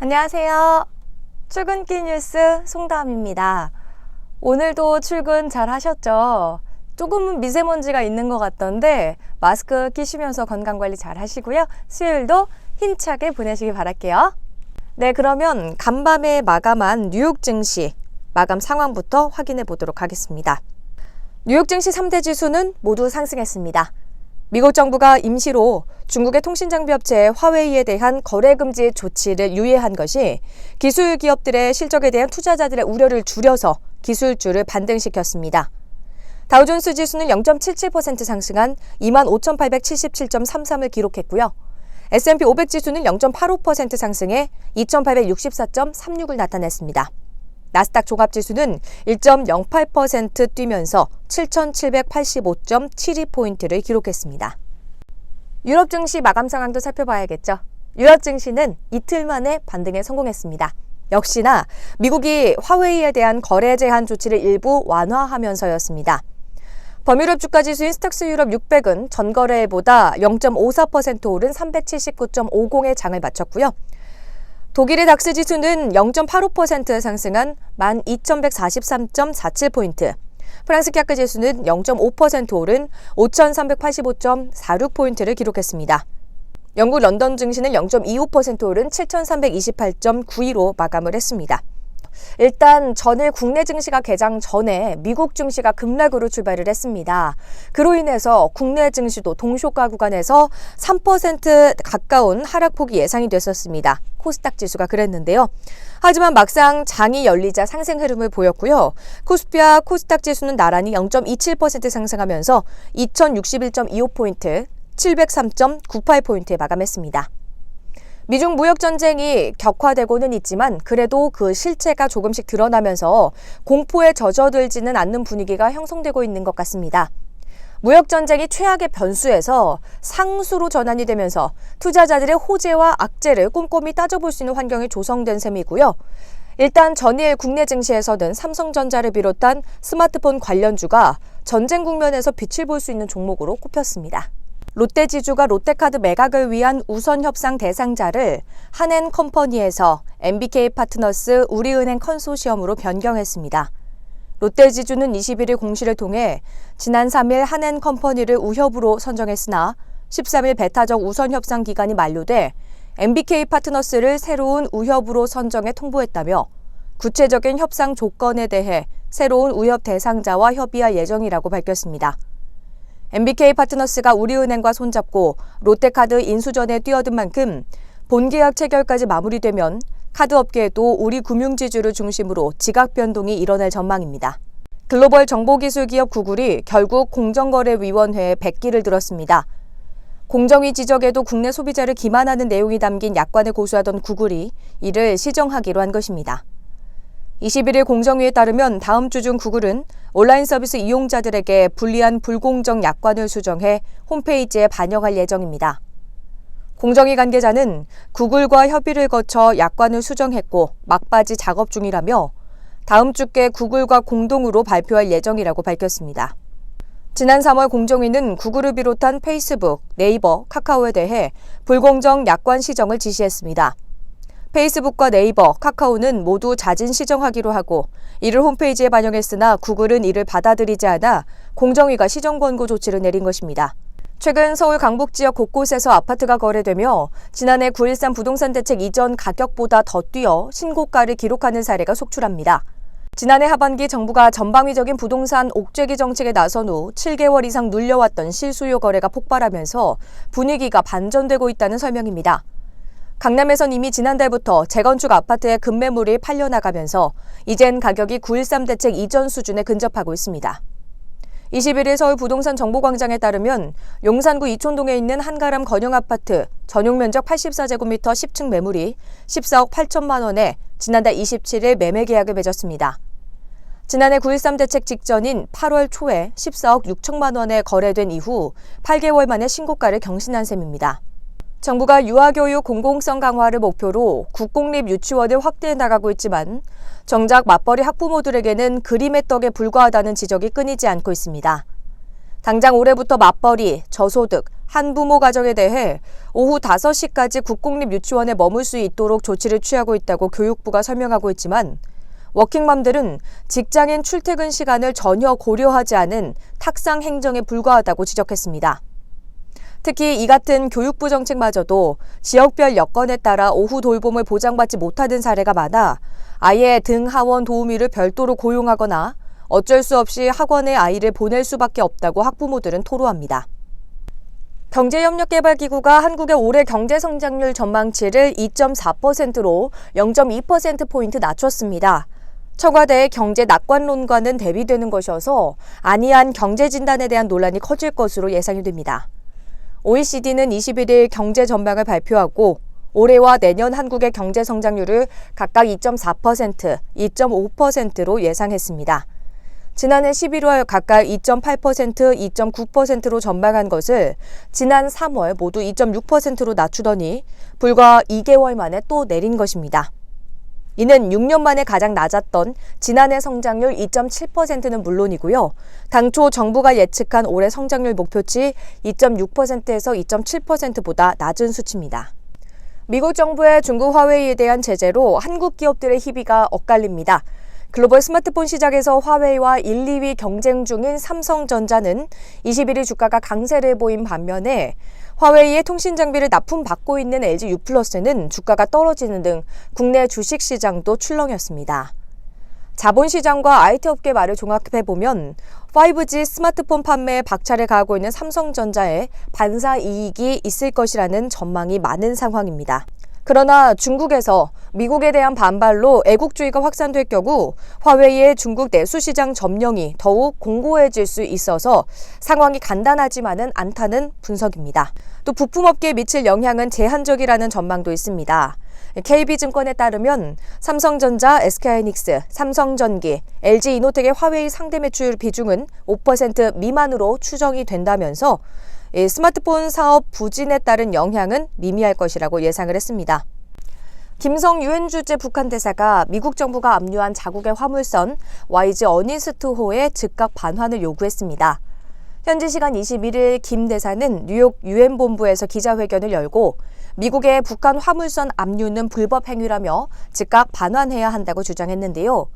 안녕하세요. 출근길 뉴스 송다음입니다. 오늘도 출근 잘 하셨죠? 조금은 미세먼지가 있는 것 같던데 마스크 끼시면서 건강 관리 잘 하시고요. 수요일도 힘차게 보내시기 바랄게요. 네, 그러면 간밤에 마감한 뉴욕 증시 마감 상황부터 확인해 보도록 하겠습니다. 뉴욕 증시 3대 지수는 모두 상승했습니다. 미국 정부가 임시로 중국의 통신장비 업체 화웨이에 대한 거래 금지 조치를 유예한 것이 기술 기업들의 실적에 대한 투자자들의 우려를 줄여서 기술주를 반등시켰습니다. 다우존스 지수는 0.77% 상승한 25,877.33을 기록했고요. S&P 500 지수는 0.85% 상승해 2,864.36을 나타냈습니다. 나스닥 종합지수는 1.08% 뛰면서 7,785.72포인트를 기록했습니다. 유럽 증시 마감 상황도 살펴봐야겠죠. 유럽 증시는 이틀 만에 반등에 성공했습니다. 역시나 미국이 화웨이에 대한 거래 제한 조치를 일부 완화하면서였습니다. 범유럽 주가 지수인 스탁스 유럽 600은 전거래보다 0.54% 오른 379.50의 장을 마쳤고요. 독일의 닥스 지수는 0.85% 상승한 12,143.47포인트. 프랑스 캬크 지수는 0.5% 오른 5,385.46포인트를 기록했습니다. 영국 런던 증시는 0.25% 오른 7,328.92로 마감을 했습니다. 일단 전일 국내 증시가 개장 전에 미국 증시가 급락으로 출발을 했습니다. 그로 인해서 국내 증시도 동쇼가 구간에서 3% 가까운 하락폭이 예상이 됐었습니다. 코스닥 지수가 그랬는데요. 하지만 막상 장이 열리자 상승 흐름을 보였고요. 코스피와 코스닥 지수는 나란히 0.27% 상승하면서 2061.25포인트, 703.98포인트에 마감했습니다. 미중 무역 전쟁이 격화되고는 있지만 그래도 그 실체가 조금씩 드러나면서 공포에 젖어들지는 않는 분위기가 형성되고 있는 것 같습니다. 무역 전쟁이 최악의 변수에서 상수로 전환이 되면서 투자자들의 호재와 악재를 꼼꼼히 따져볼 수 있는 환경이 조성된 셈이고요. 일단 전일 국내 증시에서는 삼성전자를 비롯한 스마트폰 관련주가 전쟁 국면에서 빛을 볼 수 있는 종목으로 꼽혔습니다. 롯데지주가 롯데카드 매각을 위한 우선 협상 대상자를 한엔 컴퍼니에서 MBK 파트너스 우리은행 컨소시엄으로 변경했습니다. 롯데지주는 21일 공시를 통해 지난 3일 한엔 컴퍼니를 우협으로 선정했으나 13일 배타적 우선 협상 기간이 만료돼 MBK 파트너스를 새로운 우협으로 선정해 통보했다며 구체적인 협상 조건에 대해 새로운 우협 대상자와 협의할 예정이라고 밝혔습니다. MBK 파트너스가 우리은행과 손잡고 롯데카드 인수전에 뛰어든 만큼 본계약 체결까지 마무리되면 카드 업계에도 우리 금융지주를 중심으로 지각 변동이 일어날 전망입니다. 글로벌 정보기술기업 구글이 결국 공정거래위원회에 백기를 들었습니다. 공정위 지적에도 국내 소비자를 기만하는 내용이 담긴 약관을 고수하던 구글이 이를 시정하기로 한 것입니다. 21일 공정위에 따르면 다음 주 중 구글은 온라인 서비스 이용자들에게 불리한 불공정 약관을 수정해 홈페이지에 반영할 예정입니다. 공정위 관계자는 구글과 협의를 거쳐 약관을 수정했고 막바지 작업 중이라며 다음 주께 구글과 공동으로 발표할 예정이라고 밝혔습니다. 지난 3월 공정위는 구글을 비롯한 페이스북, 네이버, 카카오에 대해 불공정 약관 시정을 지시했습니다. 페이스북과 네이버, 카카오는 모두 자진 시정하기로 하고 이를 홈페이지에 반영했으나 구글은 이를 받아들이지 않아 공정위가 시정 권고 조치를 내린 것입니다. 최근 서울 강북 지역 곳곳에서 아파트가 거래되며 지난해 9.13 부동산 대책 이전 가격보다 더 뛰어 신고가를 기록하는 사례가 속출합니다. 지난해 하반기 정부가 전방위적인 부동산 옥죄기 정책에 나선 후 7개월 이상 눌려왔던 실수요 거래가 폭발하면서 분위기가 반전되고 있다는 설명입니다. 강남에선 이미 지난달부터 재건축 아파트의 급매물이 팔려나가면서 이젠 가격이 9.13 대책 이전 수준에 근접하고 있습니다. 21일 서울 부동산 정보광장에 따르면 용산구 이촌동에 있는 한가람 건영 아파트 전용 면적 84제곱미터 10층 매물이 14억 8천만 원에 지난달 27일 매매 계약을 맺었습니다. 지난해 9.13 대책 직전인 8월 초에 14억 6천만 원에 거래된 이후 8개월 만에 신고가를 경신한 셈입니다. 정부가 유아교육 공공성 강화를 목표로 국공립 유치원을 확대해 나가고 있지만 정작 맞벌이 학부모들에게는 그림의 떡에 불과하다는 지적이 끊이지 않고 있습니다. 당장 올해부터 맞벌이, 저소득, 한부모 가정에 대해 오후 5시까지 국공립 유치원에 머물 수 있도록 조치를 취하고 있다고 교육부가 설명하고 있지만 워킹맘들은 직장인 출퇴근 시간을 전혀 고려하지 않은 탁상 행정에 불과하다고 지적했습니다. 특히 이 같은 교육부 정책마저도 지역별 여건에 따라 오후 돌봄을 보장받지 못하는 사례가 많아 아예 등 하원 도우미를 별도로 고용하거나 어쩔 수 없이 학원에 아이를 보낼 수밖에 없다고 학부모들은 토로합니다. 경제협력개발기구가 한국의 올해 경제성장률 전망치를 2.4%로 0.2%포인트 낮췄습니다. 청와대의 경제 낙관론과는 대비되는 것이어서 안이한 경제진단에 대한 논란이 커질 것으로 예상이 됩니다. OECD는 21일 경제 전망을 발표하고 올해와 내년 한국의 경제 성장률을 각각 2.4%, 2.5%로 예상했습니다. 지난해 11월 각각 2.8%, 2.9%로 전망한 것을 지난 3월 모두 2.6%로 낮추더니 불과 2개월 만에 또 내린 것입니다. 이는 6년 만에 가장 낮았던 지난해 성장률 2.7%는 물론이고요. 당초 정부가 예측한 올해 성장률 목표치 2.6%에서 2.7%보다 낮은 수치입니다. 미국 정부의 중국 화웨이에 대한 제재로 한국 기업들의 희비가 엇갈립니다. 글로벌 스마트폰 시장에서 화웨이와 1, 2위 경쟁 중인 삼성전자는 21일 주가가 강세를 보인 반면에 화웨이의 통신 장비를 납품받고 있는 LG U+는 주가가 떨어지는 등 국내 주식 시장도 출렁였습니다. 자본시장과 IT 업계 말을 종합해 보면 5G 스마트폰 판매에 박차를 가하고 있는 삼성전자에 반사 이익이 있을 것이라는 전망이 많은 상황입니다. 그러나 중국에서 미국에 대한 반발로 애국주의가 확산될 경우 화웨이의 중국 내수 시장 점령이 더욱 공고해질 수 있어서 상황이 간단하지만은 않다는 분석입니다. 또 부품업계에 미칠 영향은 제한적이라는 전망도 있습니다. KB증권에 따르면 삼성전자, SK하이닉스, 삼성전기, LG이노텍의 화웨이 상대 매출 비중은 5% 미만으로 추정이 된다면서 스마트폰 사업 부진에 따른 영향은 미미할 것이라고 예상을 했습니다. 김성 유엔 주재 북한 대사가 미국 정부가 압류한 자국의 화물선 YG 어니스트호의 즉각 반환을 요구했습니다. 현지 시간 21일 김 대사는 뉴욕 유엔 본부에서 기자회견을 열고 미국의 북한 화물선 압류는 불법 행위라며 즉각 반환해야 한다고 주장했는데요.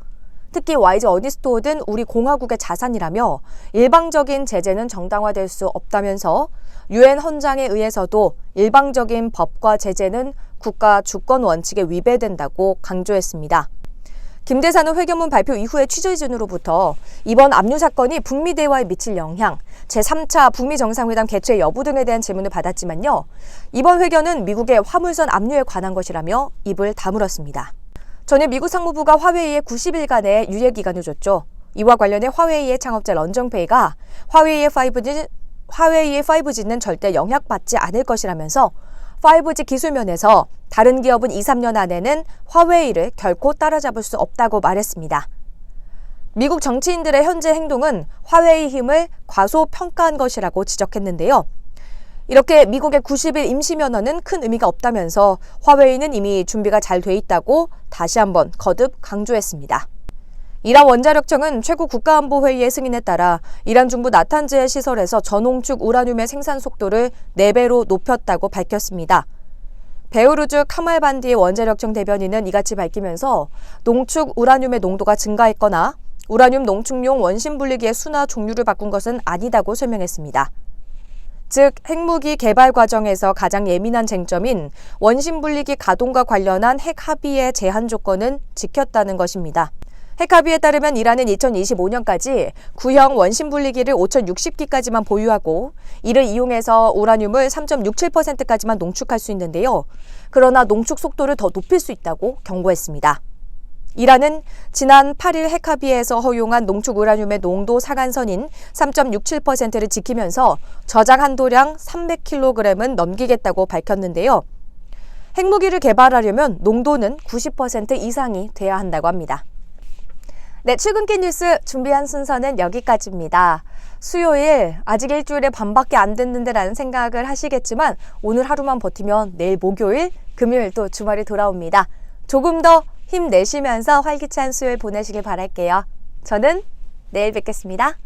특히 YG 어니스토어든 우리 공화국의 자산이라며 일방적인 제재는 정당화될 수 없다면서 유엔 헌장에 의해서도 일방적인 법과 제재는 국가 주권 원칙에 위배된다고 강조했습니다. 김 대사는 회견문 발표 이후에 취재진으로부터 이번 압류 사건이 북미 대화에 미칠 영향, 제3차 북미 정상회담 개최 여부 등에 대한 질문을 받았지만요. 이번 회견은 미국의 화물선 압류에 관한 것이라며 입을 다물었습니다. 전에 미국 상무부가 화웨이에 90일간의 유예 기간을 줬죠. 이와 관련해 화웨이의 창업자 런정페이가 화웨이의 5G, 화웨이의 5G는 절대 영향받지 않을 것이라면서 5G 기술면에서 다른 기업은 2, 3년 안에는 화웨이를 결코 따라잡을 수 없다고 말했습니다. 미국 정치인들의 현재 행동은 화웨이 힘을 과소평가한 것이라고 지적했는데요. 이렇게 미국의 90일 임시면허는 큰 의미가 없다면서 화웨이는 이미 준비가 잘 돼 있다고 다시 한번 거듭 강조했습니다. 이란 원자력청은 최고 국가안보회의의 승인에 따라 이란 중부 나탄즈의 시설에서 전홍축 우라늄의 생산 속도를 4배로 높였다고 밝혔습니다. 베우르즈 카말반디의 원자력청 대변인은 이같이 밝히면서 농축 우라늄의 농도가 증가했거나 우라늄 농축용 원심 분리기의 수나 종류를 바꾼 것은 아니다고 설명했습니다. 즉 핵무기 개발 과정에서 가장 예민한 쟁점인 원심 분리기 가동과 관련한 핵 합의의 제한 조건은 지켰다는 것입니다. 핵 합의에 따르면 이란은 2025년까지 구형 원심 분리기를 5,060기까지만 보유하고 이를 이용해서 우라늄을 3.67%까지만 농축할 수 있는데요. 그러나 농축 속도를 더 높일 수 있다고 경고했습니다. 이란은 지난 8일 핵합의에서 허용한 농축 우라늄의 농도 상한선인 3.67%를 지키면서 저장 한도량 300kg은 넘기겠다고 밝혔는데요. 핵무기를 개발하려면 농도는 90% 이상이 돼야 한다고 합니다. 네, 출근길 뉴스 준비한 순서는 여기까지입니다. 수요일 아직 일주일에 반밖에 안 됐는데라는 생각을 하시겠지만 오늘 하루만 버티면 내일 목요일, 금요일 또 주말이 돌아옵니다. 조금 더 힘내시면서 활기찬 수요일 보내시길 바랄게요. 저는 내일 뵙겠습니다.